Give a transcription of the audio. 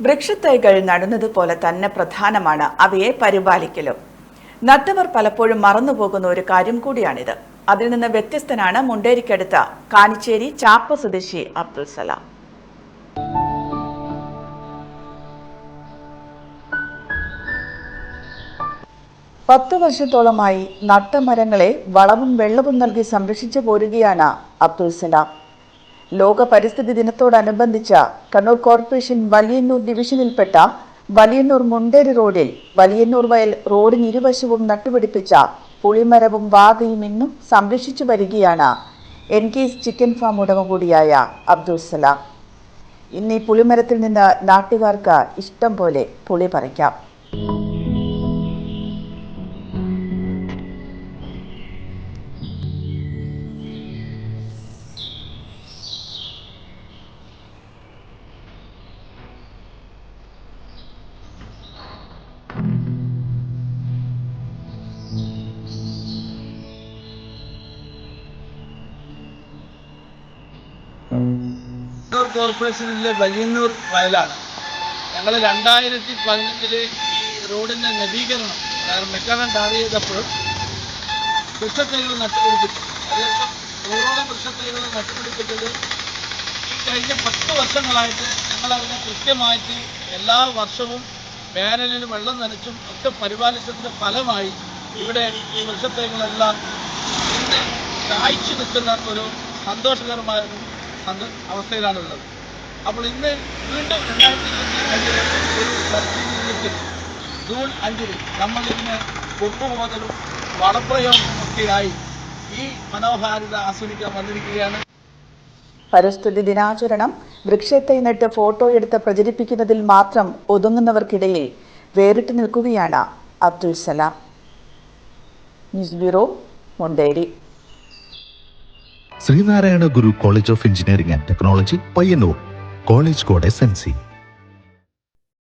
വൃക്ഷത്തൈകൾ നടുന്നതുപോലെ തന്നെ പ്രധാനമാണ് അവയെ പരിപാലിക്കലും. നട്ടവർ പലപ്പോഴും മറന്നുപോകുന്ന ഒരു കാര്യം കൂടിയാണിത്. അതിൽ നിന്ന് വ്യത്യസ്തനാണ് മുണ്ടേരിക്കടുത്ത കാനിച്ചേരി ചാപ്പ സ്വദേശി അബ്ദുൽ സലാം. പത്തു വർഷത്തോളമായി നട്ടമരങ്ങളെ വളവും വെള്ളവും നൽകി സംരക്ഷിച്ചു പോരുകയാണ് അബ്ദുൽ സലാം. ലോക പരിസ്ഥിതി ദിനത്തോടനുബന്ധിച്ച കണ്ണൂർ കോർപ്പറേഷൻ വലിയന്നൂർ ഡിവിഷനിൽപ്പെട്ട വലിയന്നൂർ മുണ്ടേരി റോഡിൽ വലിയന്നൂർ വയൽ റോഡിന് ഇരുവശവും നട്ടുപിടിപ്പിച്ച പുളിമരവും വാകയും ഇന്നും സംരക്ഷിച്ചു വരികയാണ്. എൻ കേസ് ചിക്കൻ ഫാം ഉടമ കൂടിയായ അബ്ദുൾ സലാം. ഇന്ന് ഈ പുളിമരത്തിൽ നിന്ന് നാട്ടുകാർക്ക് ഇഷ്ടം പോലെ പുളി പറിക്കാം. കോർപ്പറേഷനിലെ വലിയന്നൂർ വയലാണ്. ഞങ്ങൾ രണ്ടായിരത്തി പതിനഞ്ചിലെ ഈ റോഡിന്റെ നവീകരണം അതായത് മെക്കാനം ടാറി ചെയ്തപ്പോൾ വൃക്ഷത്തൈകൾ നട്ടുപിടിപ്പിച്ചു. അതായത് നൂറോളം വൃക്ഷത്തൈകൾ നട്ടുപിടിപ്പിച്ചത് ഈ കഴിഞ്ഞ പത്ത് വർഷങ്ങളായിട്ട് ഞങ്ങളതിനെ കൃത്യമായിട്ട് എല്ലാ വർഷവും വേനലിന് വെള്ളം നനച്ചും ഒക്കെ പരിപാലിച്ചതിന്റെ ഫലമായി ഇവിടെ ഈ വൃക്ഷത്തൈകളെല്ലാം കായ്ച്ചു നിൽക്കുന്ന ഒരു സന്തോഷകരമായ അവസ്ഥയിലാണുള്ളത്. അപ്പോൾ ഇന്ന് വീണ്ടും രണ്ടായിരത്തി ഇരുപത്തി ഒരു സർട്ടിഫിക്കറ്റ് ജൂൺ അഞ്ചിന് നമ്മൾ ഇന്ന് കൊമ്പ് മുതലും വളപ്രയോഗവും ഒക്കെയായി ഈ മനോഹാരിത ആസ്വദിക്കാൻ വന്നിരിക്കുകയാണ്. പരിസ്ഥിതി ദിനാചരണം വൃക്ഷത്തെ നട്ട് ഫോട്ടോ എടുത്ത് പ്രചരിപ്പിക്കുന്നതിൽ മാത്രം ഒതുങ്ങുന്നവർക്കിടയിൽ വേറിട്ട് നിൽക്കുകയാണ് Abdul Salam. News bureau Munderi. Sreenarayana Guru college of engineering and technology Payyanur college code S N C